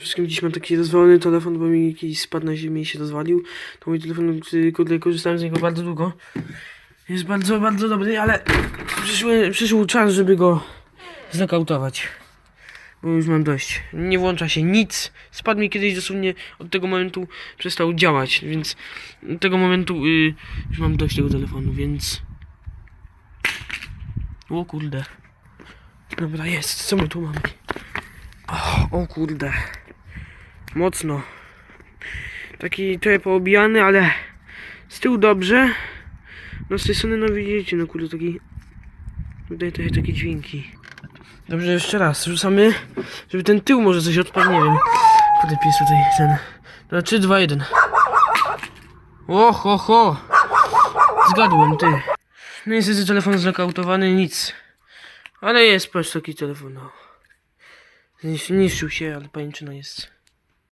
Wszystkim dziś mam taki rozwalony telefon, bo mi jakiś spadł na ziemię i się rozwalił. To mój telefon, który korzystałem z niego bardzo długo. Jest bardzo, bardzo dobry, ale przyszły, przyszł czas, żeby go znokautować. Bo już mam dość. Nie włącza się nic. Spadł mi kiedyś dosłownie od tego momentu przestał działać, więc od tego momentu y, już mam dość tego telefonu, więc... O kurde. Dobra, jest. Co my tu mamy? O kurde. Mocno. Taki trochę poobijany, ale z tyłu dobrze. No z tej strony, no widzicie, no kurde, taki... Tutaj trochę takie dźwięki. Dobrze, jeszcze raz. Rzucamy, żeby ten tył może coś odpadł, nie wiem. Kurde, pies tutaj ten... Dobra, 3, 2, 1. O, ho, ho. Zgadłem, ty. No niestety telefon znokautowany, nic. Ale jest patrz taki telefon, no. Znisz- Niszczył się, ale pajęczyna jest.